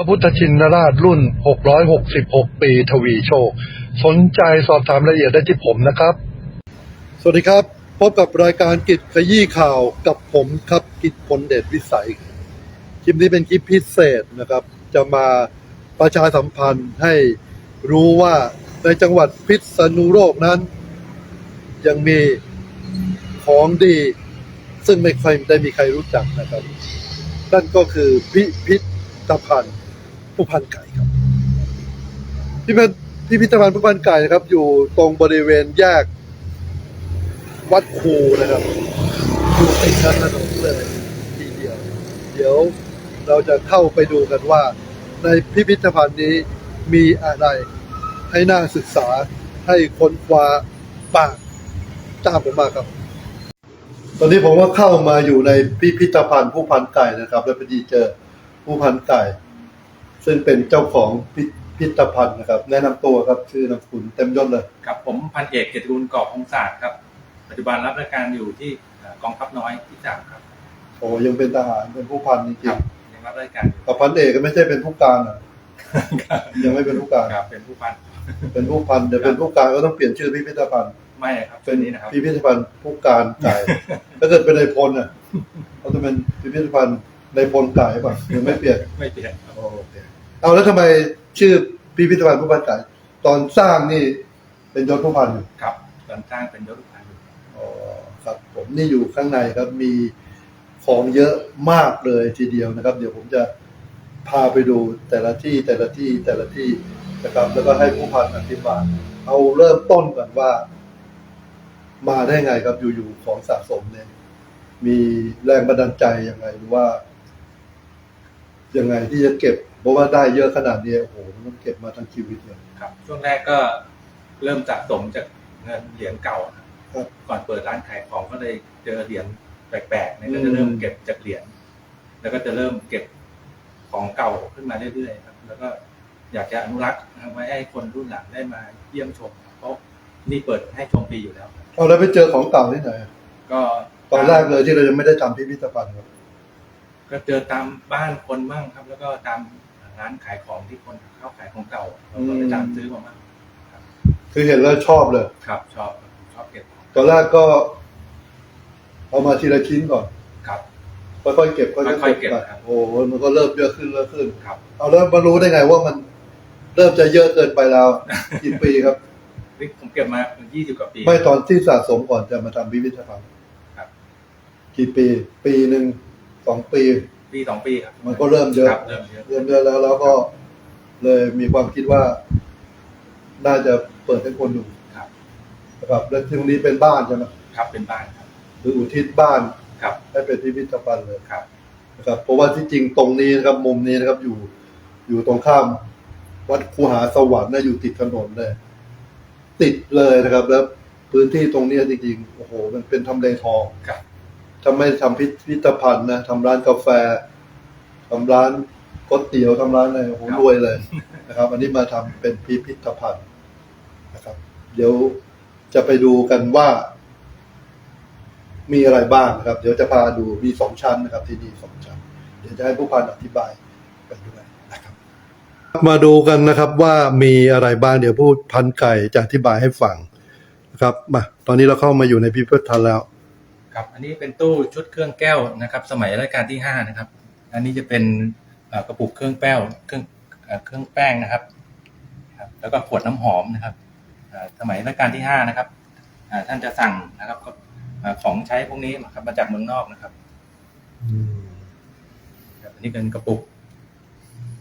พระพุทธชินราชรุ่น 666 ปีทวีโชค สนใจสอบถามรายละเอียดได้ที่ผมนะครับ สวัสดีครับ พบกับรายการกิจขยี้ข่าวกับผมครับกิจพลเดชวิสัย คลิปนี้เป็นคลิปพิเศษนะครับ จะมาประชาสัมพันธ์ให้รู้ว่าในจังหวัดพิษณุโลกนั้น ยังมีของดี ซึ่งไม่ค่อยได้มีใครรู้จักนะครับ นั่นก็คือพิพิธภัณฑ์ ผู้พันไก่ครับพิพิธพิพิธภัณฑ์ผู้พันไก่นะครับ อยู่ตรงบริเวณแยก วัดคูนะครับอยู่ติดกันถนนเลยทีเดียว เดี๋ยวเราจะเข้าไปดูกันว่า ในพิพิธภัณฑ์นี้มีอะไรให้น่าศึกษาให้ค้นคว้าบ้างตามผมมาครับ ตอนนี้ผมก็เข้ามาอยู่ในพิพิธภัณฑ์ผู้พันไก่นะครับ แล้วพอดีเจอผู้พันไก่ ซึ่งเป็นเจ้าของพิพิธภัณฑ์นะครับ แนะนำตัวครับชื่อนามสกุลเต็มยศเลย ครับผมพันเอกเกียรติกุลกอบพงศาสตร์ครับ ปัจจุบันรับราชการอยู่ที่เอ่อกองทัพน้อยที่สามครับโอ้ยังเป็นทหารเป็นผู้พันจคริรังบยังรับราชการอยู่ๆกับพันเอกก็ไม่ใช่เป็นผู้การอะยังไม่เป็นผู้การ ครับเป็นผู้พันเป็นผู้พันเดี๋ยวเป็นผู้การก็ต้องเปลี่ยนชื่อพิพิธภัณฑ์ไม่ครับเป็เป็นนนี้นะครับพิพิธภัณฑ์ผู้การไก่ถ้าเกิดเป็นนายพลอะเขาจะเป็นพิพิธภัณฑ์นายพลไก่ป่ะยังไม่เปลี่ยนไม่เปลี่ยนครับโอเค เอาแล้วทำไมชื่อพิพิธภัณฑ์ผู้พันไก่ตอนสร้างนี่เป็นยศผู้พันอยู่ครับตอนสร้างเป็นยศผู้พันอยู่อ๋อครับ ผมนี่อยู่ข้างในครับมีของเยอะมากเลยทีเดียวนะครับ เดี๋ยวผมจะพาไปดูแต่ละที่แต่ละที่แต่ละที่นะครับ แล้วก็ให้ผู้พันอธิบายเอาเริ่มต้นก่อนว่า มาได้ไงครับอยู่ๆของสะสมเนี่ย มีแรงบันดาลใจยังไงหรือว่า ยังไงที่จะเก็บเพราะว่าได้เยอะขนาดนี้โอ้โหมันต้องเก็บมาทั้งชีวิตเลย ครับ ช่วงแรกก็เริ่มสะสมจากเงินเหรียญเก่าครับครับก่อนเปิดร้านขายของก็เลยเจอเหรียญแปลกๆเนี่ยก็จะเริ่มเก็บจากเหรียญแล้วก็จะเริ่มเก็บของเก่าขึ้นมาเรื่อยๆครับ แล้วก็อยากจะอนุรักษ์นะครับไว้ให้คนรุ่นหลังได้มาเยี่ยมชมครับเพราะนี่เปิดให้ชมฟรีอยู่แล้วครับเอาแล้วไปเจอของเก่าที่ไหนก็ตอนแรกเลยที่เรายังไม่ได้ทำพิพิธภัณฑ์ครับ ก็เจอตามบ้านคนบ้างครับ แล้วก็ตามร้านขายของที่คนเข้าขายของเก่าเราก็ไปตามซื้อมาบ้างคือเห็นแล้วชอบเลย ครับชอบครับชอบเก็บของตอนแรกก็ เอามาทีละชิ้นก่อนครับค่อยๆเก็บค่อยๆค่อยๆเก็บไปครับโอ้โหมันก็เริ่มเยอะขึ้นเยอะขึ้นครับ เอาแล้วมารู้ได้ไงว่ามันเริ่มจะเยอะเกินไปแล้วกี่ปีครับนี่ผมเก็บมายี่สิบกว่าปี ไม่ตอนที่สะสมก่อนจะมาทำพิพิธภัณฑ์ครับ กี่ปี ปีหนึ่ง สองปีปีสองปีครับมันก็เริ่มเยอะครับเริ่มเยอะเริ่มเยอะแล้วแล้วก็เลยมีความคิดว่า น่าจะเปิดให้คนดูครับนะครับแล้วที่ตรงนี้เป็นบ้านใช่ไหมครับเป็นบ้านครับคืออุทิศบ้านครับให้เป็นพิพิธภัณฑ์เลยครับนะครับเพราะว่าที่จริงตรงนี้นะครับ มุมนี้นะครับ อยู่อยู่ตรงข้าม วัดคูหาสวรรค์นะอยู่ติดถนนเลย ติดเลยนะครับ แล้วพื้นที่ตรงเนี้ยจริงๆโอ้โห มันเป็นทำเลทองครับ ถ้าไม่ทำพิพิธภัณฑ์นะทำร้านกาแฟทำร้านก๋วยเตี๋ยวทำร้านอะไรโอ้โหรวยเลยนะครับ อันนี้มาทำเป็นพิพิธภัณฑ์นะครับ เดี๋ยวจะไปดูกันว่า มีอะไรบ้างนะครับ เดี๋ยวจะพาดูมีสองชั้นนะครับ ที่นี่สองชั้น เดี๋ยวจะให้ผู้พันอธิบายไปด้วยนะครับ มาดูกันนะครับว่ามีอะไรบ้างเดี๋ยวผู้พันไก่จะอธิบายให้ฟังนะครับมาตอนนี้เราเข้ามาอยู่ในพิพิธภัณฑ์แล้ว ครับ อันนี้เป็นตู้ชุดเครื่องแก้วนะครับ สมัยรัชกาลที่ห้านะครับ อันนี้จะเป็นเอ่อกระปุกเครื่องแป้วเครื่องเอ่อเครื่องแป้งนะครับครับแล้วก็ขวดน้ำหอมนะครับเอ่อสมัยรัชกาลที่ห้านะครับอ่าท่านจะสั่งนะครับก็เอ่อของใช้พวกนี้นะครับมาจากเมืองนอกนะครับครับอันนี้เป็นกระปุก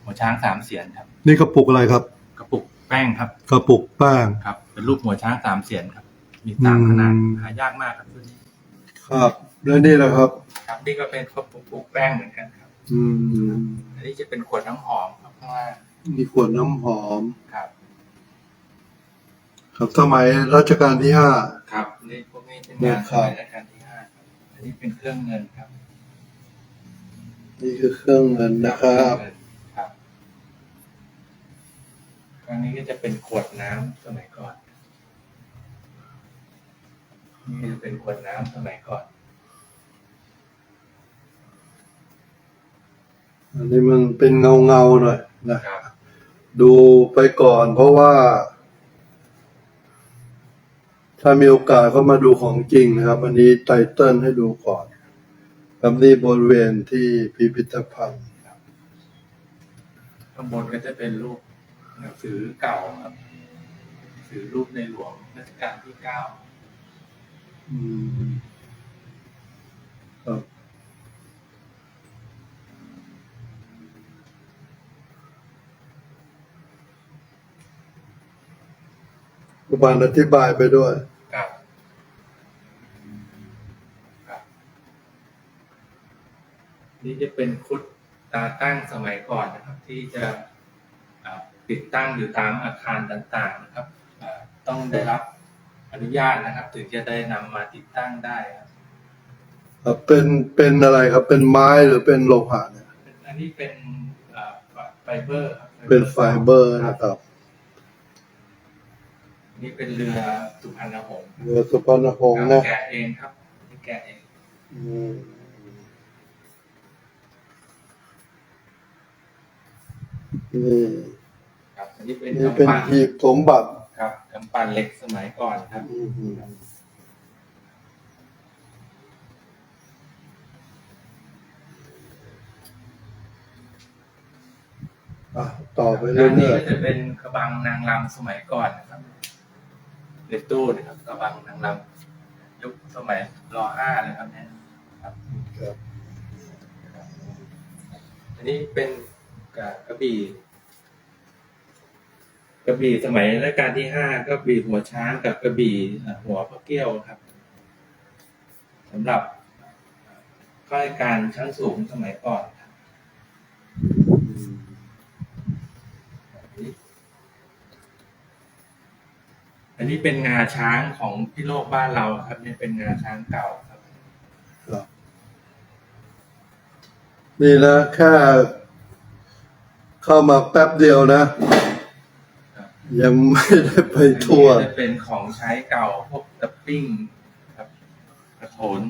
หัวช้างสามเสียนครับ นี่กระปุกอะไรครับ กระปุกแป้งครับ กระปุกแป้งครับ เป็นรูปหัวช้างสามเสียนครับ มีสามอืมขนาดหายากมากครับชุดนี้ ครับแล้วนี่นะครับ ครับนี่ก็เป็นกระปุกแป้งเหมือนกันครับอืมอันนี้จะเป็นขวดน้ำหอมครับข้างล่างมีขวดน้ำหอม ครับ ครับสมัยรัชกาลที่ห้า ครับนี่พวกนี้เป็นเนี่งายนครับสมัยรัชกาลที่ห้าครับอันนี้เป็นเครื่องเงินครับนี่คือเครื่องเงินนะครับ ครับอันนี้ก็จะเป็นขวดน้ำสมัยก่อน นี่จะเป็นขวดน้ำสมัยก่อนออันนี้มันเป็นเงาเงาๆหน่อยนะครับดูไปก่อนเพราะว่า ถ้ามีโอกาสก็มาดูของจริงนะครับ อันนี้ไตเติ้ลให้ดูก่อนครับนี่บริเวณที่พิพิธภัณฑ์ ข้างบนก็จะเป็นรูปหนังสือเก่าครับหนังสือรูปในหลวงรัชกาลที่เก้า อืมครับประมาณอธิบายไปด้วย ครับครับ นี่จะเป็นคุดตาตั้งสมัยก่อนนะครับ ที่จะอ่าติดตั้งอยู่ตามอาคารต่างๆนะครับอ่าต้องได้รับ อนุญาตนะครับ ถึงจะได้นำมาติดตั้งได้ครับครับเป็นเป็นอะไรครับเป็นไม้หรือเป็นโลหะเนี่ยอันนี้เป็นอ่าไฟเบอร์ครับเป็นไฟเบอร์นะครับอันนี่เป็นเรือสุพรรณหงส์เรือสุพรรณหงส์นะแกะเองครับนี่แกะเอง อืมนี่ ครับอันนี้เป็นนี่เป็นกำปั้นหีบสมบัติครับ กำปั้นเหล็กสมัยก่อนครับอืมอะต่อไปด้านนี้เรื่อยก็จะเป็นกระบังนางรำสมัยก่อนนะครับในตู้นะครับกระบังนางรำยุคสมัยรห้านะครับเนี่ยครับๆครับอันนี้เป็นกระกระบี่ กระบี่สมัยรัชกาลที่ห้ากระบี่หัวช้างกับกระบี่หัวพระเกี้ยวครับสำหรับข้าราชการชั้นสูงสมัยก่อนครับอันนี้เป็นงาช้างของพี่โลกบ้านเราครับ เนี่ยเป็นงาช้างเก่าครับนี่นะแค่เข้ามาแป๊บเดียวนะ ยังไม่ได้ไปทั่วอันนี้จะเป็นของใช้เก่าพวกตะปิ้งครับกระโถน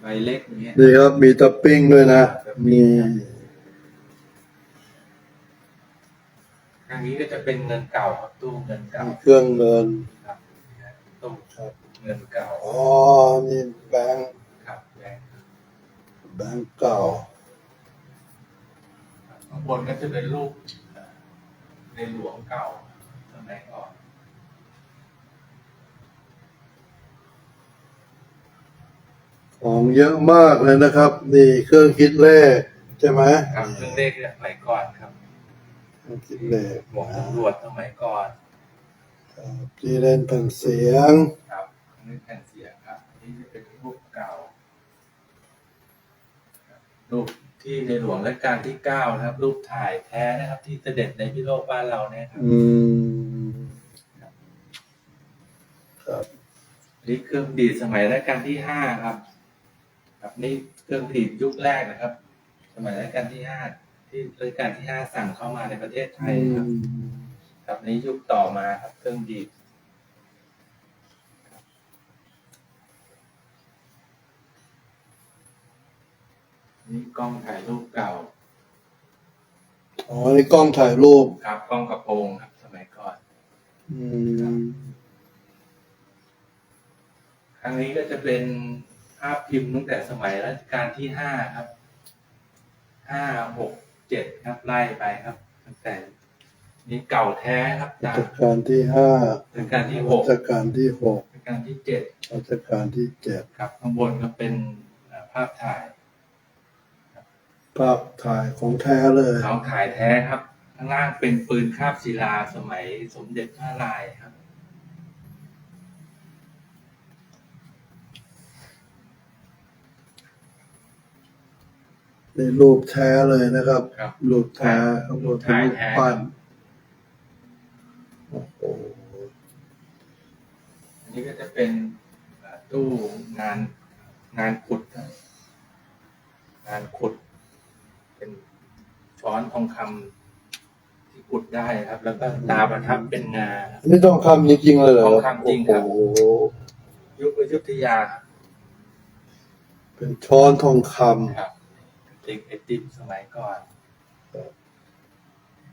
ใบเล็กอย่างเงี้ยนี่ครับมีตะปิ้งด้วยนะ มีทางนี้ก็จะเป็นเงินเก่าครับตู้เงินเก่ามีเครื่องเงินครับตู้ครับเงินเก่าอ๋อนี่แบงค์ครับแบงค์แบงค์เก่าครับข้างบนก็จะเป็นรูปเอ่อ ในหลวงเก่าสมัยก่อนของเยอะมากเลยนะครับนี่เครื่องคิดเลขใช่ไหมครับเครื่องเลขสมัยก่อนครับเครื่องคิดเลขหมวกตำรวจสมัยก่อนครับที่เล่นแผ่นเสียงครับนี่แผ่นเสียงครับอันนี่จะเป็นรูปเก่าครับรูป ที่ในหลวงรัชกาลที่เก้านะครับ รูปถ่ายแท้นะครับ ที่เสด็จในพิโลกบ้านเราเนี่ยครับอืมครับนี่เครื่องดีดสมัยรัชกาลที่ห้าครับ ครับนี่เครื่องดีดยุคแรกนะครับ สมัยรัชกาลที่ห้าที่รัชกาลที่ห้าสั่งเข้ามาในประเทศไทยครับ ครับนี้ยุคต่อมาครับเครื่องดีด นี่กล้องถ่ายรูปเก่า อ๋อนี่กล้องถ่ายรูป ครับ กล้องกระโปรงครับ สมัยก่อน อืม ครั้งนี้ก็จะเป็นภาพพิมพ์ตั้งแต่สมัยรัชกาลที่ห้าครับ ห้าหกเจ็ดครับไล่ไปครับ ตั้งแต่นี่เก่าแท้ครับรัจากชกาลที่ห้ารัชกาลที่หรักชกาลที่หกรัชกาลที่เจ็ดรัชกาลที่เจ็ดครับ ข้างบนก็เป็นเอ่อภาพถ่าย ภาพถ่ายของแท้เลยเขาถ่ายแท้ครับ ข้างล่างเป็นปืนคาบศิลาสมัยสมเด็จพระลายครับ ในรูปแท้เลยนะครับ ครับรูปแท้ข้างบนเป็นรูปปั้นโอ้โหอันนี้ก็จะเป็นเอ่อตู้งานงานขุดครับงานขุดเป็น ช้อนทองคำที่ขุดได้ครับ แล้วก็ตาประทับเป็นงาครับอันนี้ต้องคำจริงๆเลยเหรอทองคำจริงครับ โอ้โหยุคอยุธยาครับเป็นช้อนทองคครับำติกไอติมสมัยก่อน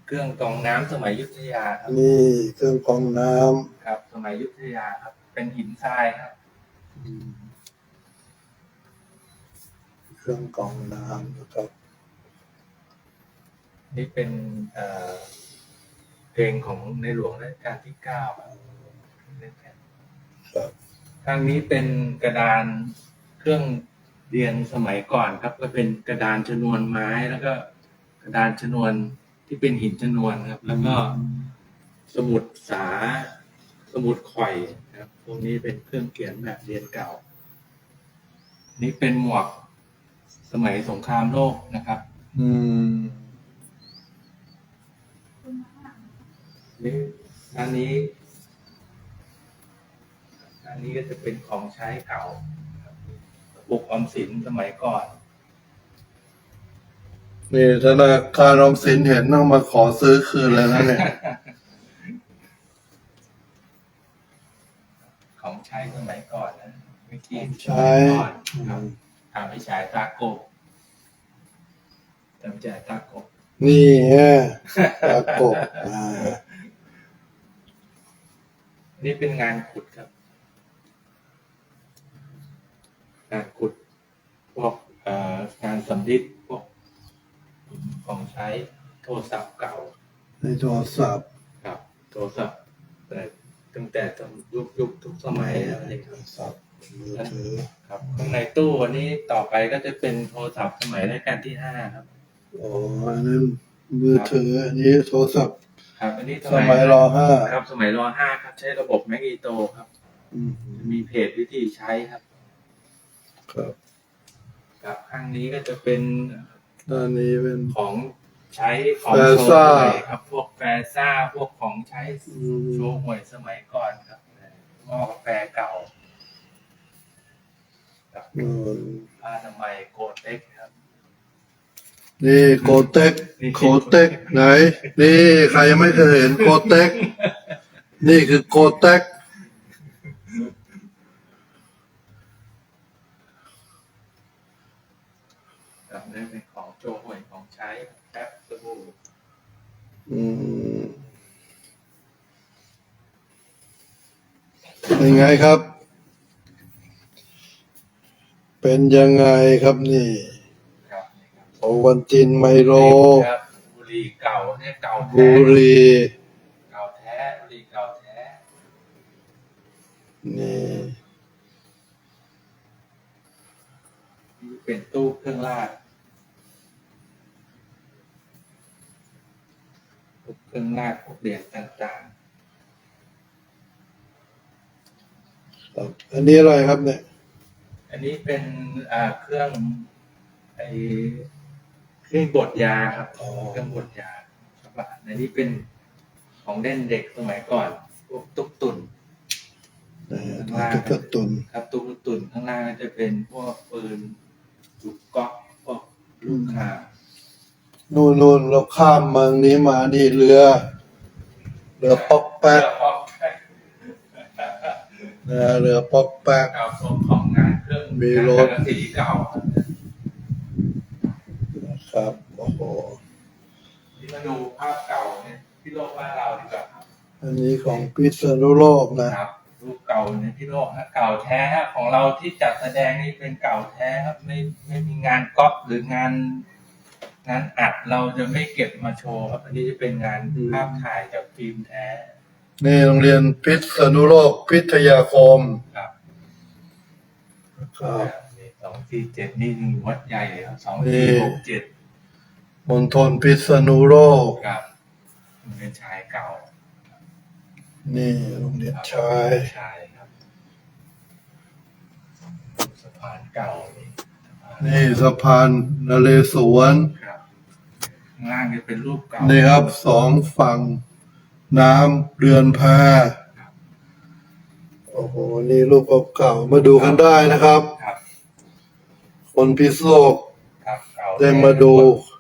เครื่องกรองน้ำสมัยอยุทธยาครับนี่เครื่องกรองน้ำครับ สมัยอยุทธยาครับ เป็นหินทรายครับอืมเครื่องกรองน้ำนะครับ นี่เป็นเอ่อเพลงของในหลวงรัชกาลที่เก้าครับครับข้างนี้เป็นกระดานเครื่องเรียนสมัยก่อนครับ ก็เป็นกระดานชนวนไม้แล้วก็กระดานชนวนที่เป็นหินชนวนครับ แล้วก็สมุดสา สมุดข่อยนะครับพวกนี้เป็นเครื่องเขียนแบบเรียนเก่า นี่เป็นหมวกสมัยสงครามโลกนะครับ อืม อันนี้ อันนี้ก็จะเป็นของใช้เก่าครับบุกออมสินสมัยก่อน นี่ธนาคารออมสินเห็นต้องมาขอซื้อคืนแล้วนะเนี่ย ของใช้สมัยก่อนนะวิธีใช้สมัยก่อนครับทำให้ฉายตาโกบทำฉายตาโกบนี่ฮะปรากฏอ่า นี่เป็นงานขุดครับ งานขุดพวกเอ่องานสำริดพวกของใช้โทรศัพท์เก่า ในโทรศัพท์ครับ โทรศัพท์แต่ตั้งแต่ยุคยุคทุกสมัยแล้วนี่ครับศัพท์มือถือครับข้างในตู้อันนี้ต่อไปก็จะเป็นโทรศัพท์สมัยรัชกาลที่ห้าครับอ๋ออันนั้นมือถืออันนี้โทรศัพท์ ครับ อันนี้สมัยรห้าครับ สมัยรห้าครับ ใช้ระบบแมกนีโตครับ อืมมีเพจวิธีใช้ครับ ครับครับข้างนี้ก็จะเป็นด้านนี้เป็น ของใช้ของแฟโชซ่าว์หวยครับ พวกแฟซ่าพวกของใช้อืมโชว์หวยสมัยก่อนครับหม้อกาแฟเก่าครับนู่นผ้าอนามัยโกเต็กครับ นี่โกเต็กนี่โกเต็กไหน นี่ใครยังไม่เคยเห็นโกเต็กนี่คือโกเต็กครับนี่เป็นของโชว์หวยของใช้แป๊บสบู่อืมเป็นไงครับ เป็นยังไงครับนี่ ครับนี่ครับ โอ วันตินไมโลครับบุหรี่เก่าเนี่ยเก่าบุแท้รีเก่าแท้บุหรี่เก่าแท้นี่นี่เป็นตู้เครื่องราชตู้เครื่องราชพวกเหรียญต่างครับอันนี้อะไรครับเนี่ย ๆ อันนี้เป็นอ่าเครื่องไอ เครื่องบดยาครับอ๋อเครื่องบดยาครับอันนี้เป็นของเล่นเด็กสมัยก่อนพวกตุ๊กตุนนะฮะตุ๊กตาตุนครับตุ๊กตุนข้างล่างก็จะเป็นพวกปืนลูกก๊อกพวกลูกข่างนู่นนู่นเราข้ามเมืองนี้มานี่เรือเรือป๊อกแป๊กเรือป๊อกแป๊กนะเรือป๊อกแป๊กเก่าของของงานเครื่องมีรถงานสีเก่านะ ครับโอ้โหที่มาดูภาพเก่าเนี่ยที่โลกบ้านเราดีกว่าครับอันนี้ของพิษณุโลกนะครับรูปเก่าในที่โลกฮะเก่าแท้ฮะของเราที่จัดแสดงนี่เป็นเก่าแท้ครับไม่ไม่มีงานก๊อปหรืองานงานอัดเราจะไม่เก็บมาโชว์ครับ อันนี้จะเป็นงานภาพถ่ายจากฟิล์มแท้นี่โรงเรียนพิษณุโลกพิทยาคมครับครับสองสี่เจ็ดนี่วัดใหญ่เลยครับสองนี่สี่หกเจ็ด มณฑลพิษณุโลกครับเป็นชายเก่านี่โรงเรียนชายชายครับสะพานเก่านี่สะพานนี่สะพานนเรศวรครับข้างล่างจะเป็นรูปเก่านี่ครับสองฝั่งน้ำเรือนแพโอ้โหนี่รูปเก่าๆมาดูกันได้นะครับ ครับ คนพิษณุโลกครับเก่าได้มาดูครับ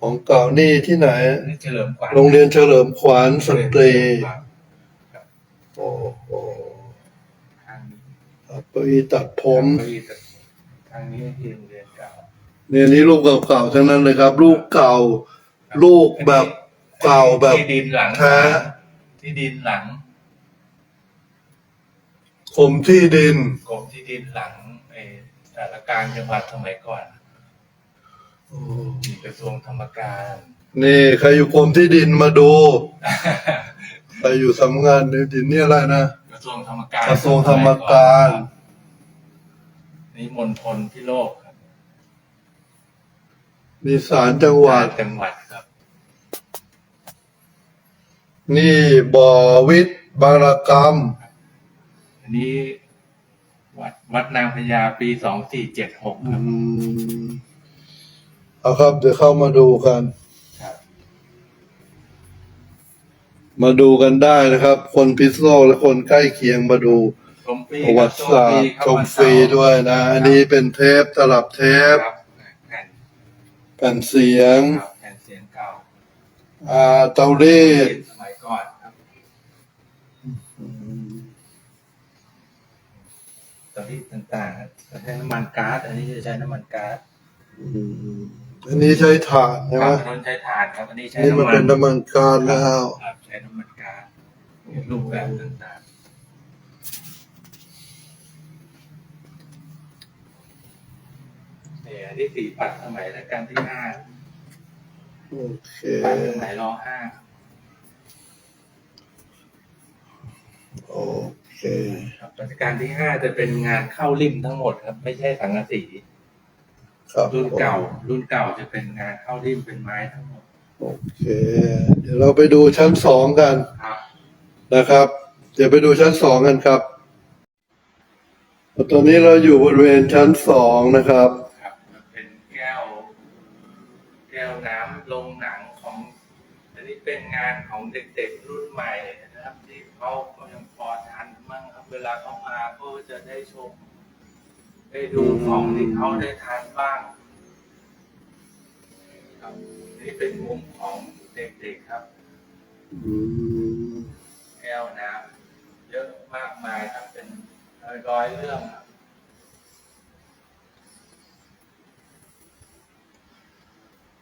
ของเก่านี่ที่ไหนนี่เฉลิมขวัญโรงเรียนเฉลิมขวัญสตรีครับโอ้โหทางนี้ครับเก้าอี้ตัดผมทางนี้ทางนี้ที่โรงเรียนเก่าเนี่ยนี่รูปเก่าๆทั้งนั้นเลยครับ รูปเก่าลูกแบบเก่าแบบที่ดินหลังแท้ ที่ดินหลังกรมที่ดิน กรมที่ดินหลังไอ้สารกลารจังหวัดสมัยก่อน มีกระทรวงธรรมการ นี่ใครอยู่กรมที่ดินมาดู ใครอยู่สำนักงานในดินนี่อะไรนะ กระทรวงธรรมการกระทรวงธรรมการ นี่มณฑลพิโลกครับมีศาลจังหวัด จังหวัดครับ นี่บ่อวิทย์บางระกรรม อันนี้ วัดวัดนางพญาปีสองสี่เจ็ดหกอืครับม เอาครับเดี๋ยวเข้ามาดูกันครับมาดูกันได้นะครับ คนพิษณุโลกและคนใกล้เคียงมาดูชมฟรีประวัติศาสตร์คบชมฟรีด้วยนะ อันนี้เป็นเทปตลับเทปครับแผ่นแผ่นเสียงครับแผ่นเสียงเก่าอ่าเตารีดสมัยก่อนครับ ตอนที่ต่างๆครับใช้น้ำมันก๊าซอันนี้จะใช้น้ำมันก๊าซ อืม อันนี้ใช้ถ่านใช่คไหมรับถนนใช้ถ่านครับ อันนี้ใช้นี่น้ำมันมันเป็นน้ำมันก๊าซแล้วครับใช้น้ำมันก๊าซมีรูปแบบต่างๆเนี่ยอันที่สี่ปัดสมัยรัชกาลที่ห้าโอเคปัดสมัยรอห้าโอเค ครับรัชกาลที่ห้าจะเป็นงานเข้าริมทั้งหมดครับ ไม่ใช่สังกะสี ครับรุ่นเก่า รุ่นเก่าจะเป็นงานเข้าริมเป็นไม้ทั้งหมดโอเค เดี๋ยวเราไปดูชั้นสองกันครับ นะครับ เดี๋ยวไปดูชั้นสองกันครับตอนนี้เราอยู่บริเวณชั้นสองนะครับครับมันเป็นแก้ว แก้วน้ำลงหนังของอันนี้เป็นงานของเด็กๆรุ่นใหม่นะครับ ที่เขาก็ยังพอทันมั่งครับ เวลาเขามาก็จะได้ชม ได้ดูของที่เขาได้ทานบ้างครับนี่เป็นมุมของเด็กๆครับแก้วน้ำเยอะมากมายครับเป็นร้อยเรื่องครับ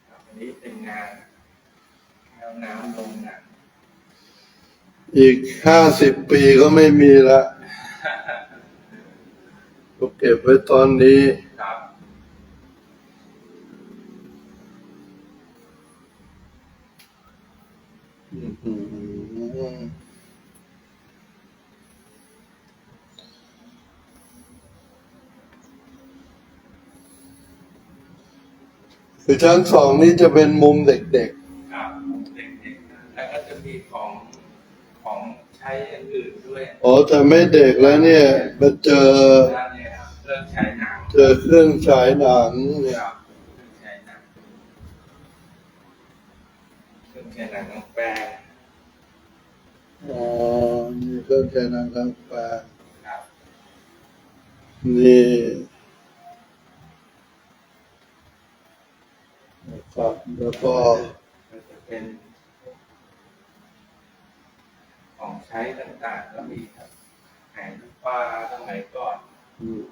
ครับอันนี้เป็นงานแก้วน้ำลงหนังอีกห้าสิบปีก็ไม่มีละ ก็เก็บไว้ตอนนี้ครับอื้อหือคือชั้นสองนี้จะเป็นมุมเด็กครับเด็กๆนะแล้วก็จะมีของของใช้อย่างอื่นด้วยๆ อ๋อแต่ไม่เด็กแล้วเนี่ยมาเจอแล้วเนี่ยครับ เครื่องใช้หนังเจอเครื่องฉายหนังเนี่ยครับเครื่องใช้หนังเครื่องใช้หนังน้องแปรอ๋อนี่เครื่องฉายหนังทั้งแปลงครับนี่นะครับแล้วก็ก็จะเป็น ของใช้ต่างๆก็มีครับแผงลูกปลาสมัยก่อน อืม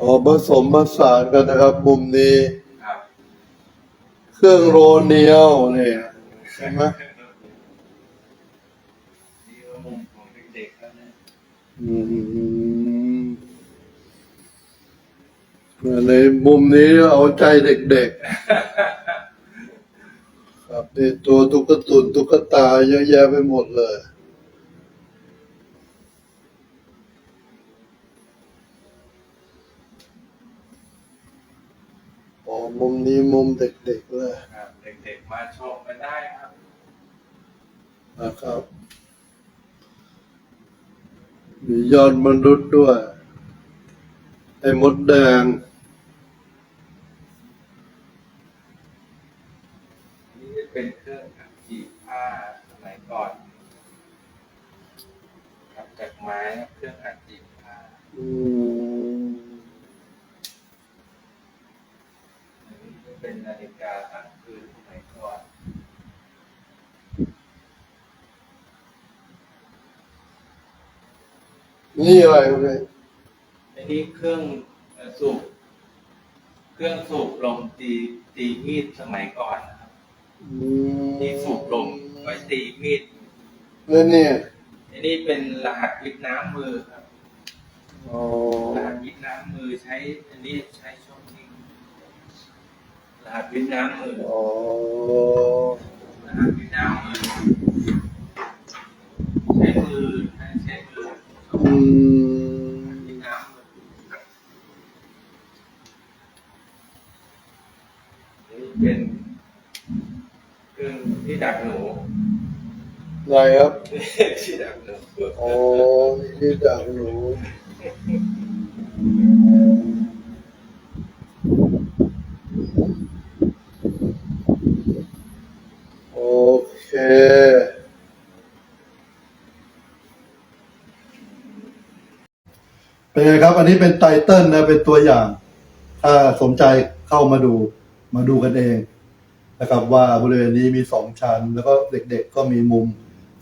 อ๋อผสมผสานกันนะครับมุมนี้ครับเครื่องโรเนียวเนี่ยเห็นไหมนี่ก็มุมของเด็กๆแล้วนะอืมในมุมนี้เอาใจเด็กๆ ครับนี่ตัวตุ๊กตุนตุ๊กตาเยอะแยะไปหมดเลย อ๋อมุมนี้มุมเด็กๆเลยครับเด็กๆมาชมกันได้ครับนะครับ มียอดมนุษย์ด้วย ไอ้มดแดงนี่จะเป็นเครื่องอัดจีบผ้าสมัยก่อนครับจากไม้เครื่องอัดจีบผ้าอืม อันนี้จะเป็ นนาฬิกาตั้งคืนสมัยก่อนอนี่อะไรครับเนี่ยอันนี้เครื่องเอ่อสูบเครื่องสูบลมตีตีมีดสมัยก่อนนะครับอืมที่สูบลมไว้ตีมีดแล้วเนี่ยอันนี้เป็นรหัสวิทย์น้ำมือครับ อ๋อ รหัสวิทย์น้ำมือใช้อันนี้ใช้ช่องนี้ รหัสวิทย์น้ำมืออ๋อรหัสวิทย์น้ำมือใช้มือใช้มืออืมวิทย์น้ำมืออันนี้เป็นเครื่องที่ดักหนูไหนครับที่ดักหนูอ๋อนี่จากหนูโอเค เป็ นไงครับอันนี้เป็นไตเติ้ลนะเป็นตัวอย่าง ถ้าสนใจเข้ามาดูมาดูกันเองนะครับ ว่าบริเวณนี้มีสองชั้น แล้วก็เด็กๆก็มีมุม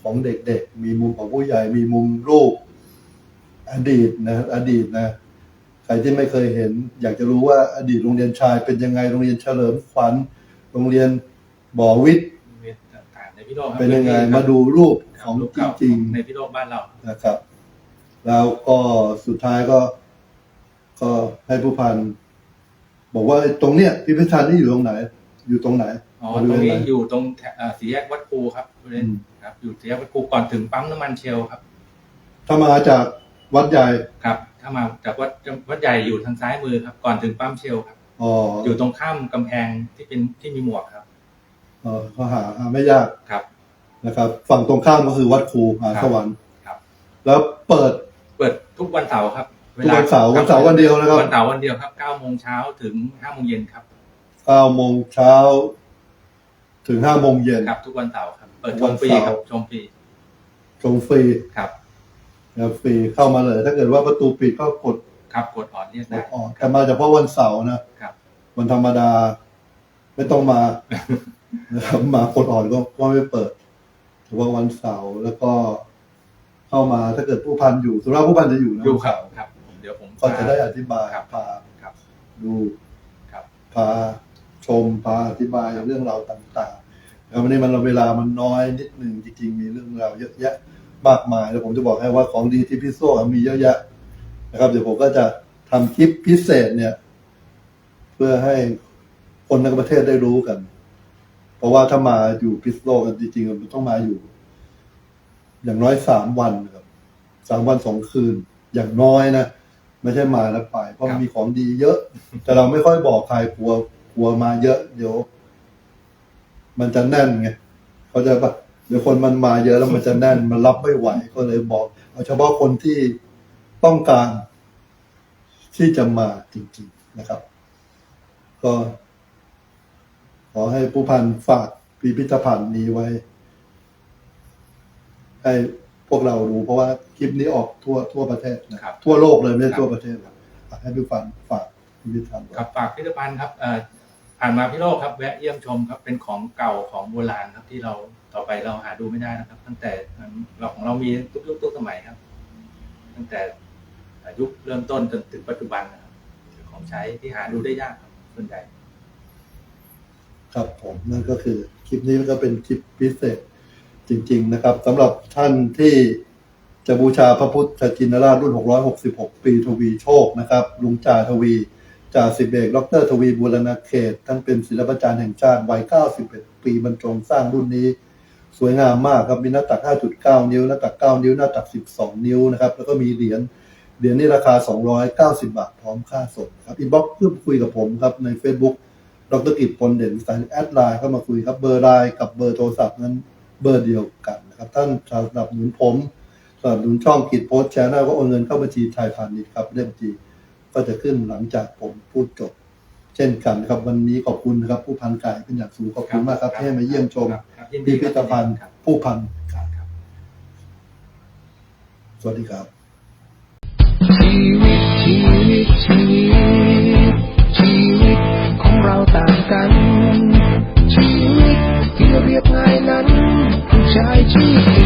ของเด็กๆ มีมุมของผู้ใหญ่ มีมุมรูป อดีตนะ อดีตนะใครที่ไม่เคยเห็น อยากจะรู้ว่าอดีตโรงเรียนชายเป็นยังไงโรงเรียนเฉลิมขวัญโรงเรียนบ่อวิทย์เรียนต่างๆในพี่โลกครับเป็นยังไงมาดูรูปของรูปจเก่าริงในพี่โลกบ้านเราๆนะครับ แล้วก็สุดท้ายก็ ก็ให้ผู้พันบอกว่าตรงเนี้ยพิพิธภัณฑ์นี่อยู่ตรงไหน อยู่ตรงไหนอ๋อริตรงเวณนี้ไหนอยู่ตรงแถอ่าสี่แยกวัดครูครับบริเวณอืมครับ อยู่สี่แยกวัดครูก่อนถึงปั๊มน้ำมันเชลครับ ถ้ามาจากวัดใหญ่ครับ ถ้ามาจากวัดวัดใหญ่อยู่ทางซ้ายมือครับ ก่อนถึงปั๊มเชลครับอ๋ออยู่ตรงข้ามกำแพงที่เป็นที่มีหมวกครับเออเขาหาหาไม่ยากครับ นะครับ ฝั่งตรงข้ามก็คือวัดครูหาสวรรค์ครับ แล้วเปิดเปิดทุกวันเสาร์ครับ ทุกวันเสาร์วันเสาร์วันเดียวนะครับวันเสาร์วันเดียวครับเก้าโมงเช้าถึงห้าโมงเย็นครับเก้าโมงเช้าถึงห้าโมงเย็นครับ ทุกวันเสาร์ครับ เปิดชวัมนฟรีเสาร์ครับชมฟรีชมฟรีครับนะครับฟรีเข้ามาเลย ถ้าเกิดว่าประตูปิดก็กดครับกดออดเรียกกได้ดออกแต่มาเฉพาะวันเสาร์นะครับ วันธรรมดา ไม่ต้องมานะครับมากดอ่อนก็ก็ไม่เปิดเฉพาะวันเสาร์แล้วก็ เข้ามาถ้าเกิดผู้พันอยู่สุราผู้พันจะอยู่นะอยู่ครับ ก็จะได้อธิบายครับพาครับ ดูครับ พาชมพาอธิบายเรื่องราวต่างๆแล้ววันนี้มันเวลามันน้อยนิดหนึ่งจริงๆมีเรื่องราวเยอะแยะมากมายแล้วผมจะบอกให้ว่าของดีที่พิโซ่มีเยอะแยะนะครับ เดี๋ยวผมก็จะทำคลิปพิเศษเนี่ย เพื่อให้คนในประเทศได้รู้กัน เพราะว่าถ้ามาอยู่พิษโลกกันจริงๆมันต้องมาอยู่ อย่างน้อยสามวันนะครับสามวันสองคืน อย่างน้อยนะ ไม่ใช่มาแล้วไป เพราะมันมีของดีเยอะ แต่เราไม่ค่อยบอกใครกลัวกลัวมาเยอะเดี๋ยว มันจะแน่นไงเขาใจะปะเดี๋ยวคนมันมาเยอะแล้วมันจะแน่นมันรับไม่ไหวก็เลยบอกเอาเฉพาะคนที่ต้องการที่จะมาจริงๆนะครับ ก็ ขอให้ผู้พันฝากพิพิธภัณฑ์นี้ไว้ ให้พวกเรารู้เพราะว่าค ลิปนี้ออกทั่วทั่วประเทศนะครับ ทั่วโลกเลยไม่ใช่ครับทั่วประเทศครับให้ผู้พันฝากพิพิธภัณฑ์ไว้ครับฝากพิพิธภัณฑ์ครับเอ่อผ่านมาพี่โลกครับแวะเยี่ยมชมครับเป็นของเก่าของโบราณครับที่เราต่อไปเราหาดูไม่ได้นะครับ ตั้งแต่เราของเรามีทุกยุคทุกสมัยครับ ตั้งแต่ยุคเริ่มต้นจนถึงปัจจุบันนะครับของใช้ที่หาดูได้ยากครับส่วนใหญ่ครับผมนั่นก็คือคลิปนี้ก็เป็นคลิปพิเศษจริง ๆ นะครับสำหรับท่านที่ จะบูชาพระพุทธชินราชรุ่น 666 ปีทวีโชคนะครับลุงจ่าทวีจ่าสิบเอกดรทวีบูรณเขต ท่านเป็นศิลปาจารย์แห่งชาติวัย 91 ปีบรรจงสร้างรุ่นนี้ สวยงามมากครับมีหน้าตัก 5.9 นิ้ว หน้าตัก 9 นิ้ว หน้าตัก 12 นิ้วนะครับ แล้วก็มีเหรียญเหรียญนี่ราคา 290 บาทพร้อมค่าส่งครับอินบ็อกซ์เพื่อคุยกับผมครับใน Facebook ดรกิจพลเด่นสายแอดไลน์เข้ามาคุยครับเบอร์ไลน์กับเบอร์โทรศัพท์นั้นเบอร์เดียวกันนะครับท่านสนับสนุนผม สนุนช่องขีดโพสแชร์หน้าก็โอนเงินเข้าบัญชีไทยพาณิชย์ครับเล่มจีก็จะขึ้นหลังจากผมพูดจบ เช่นกันครับวันนี้ขอบคุณครับ ผู้พันไก่เป็นอย่างสูงขอบคุณมากครับที่มาเยี่ยมชมพิพิธภัณฑ์ผู้พันครับครับสวัสดีครับ ชีวิตชีวิตชีวิตชีวิตของเราต่างกัน ชีวิตที่เรียบง่ายนั้นผู้ชายชื่อเ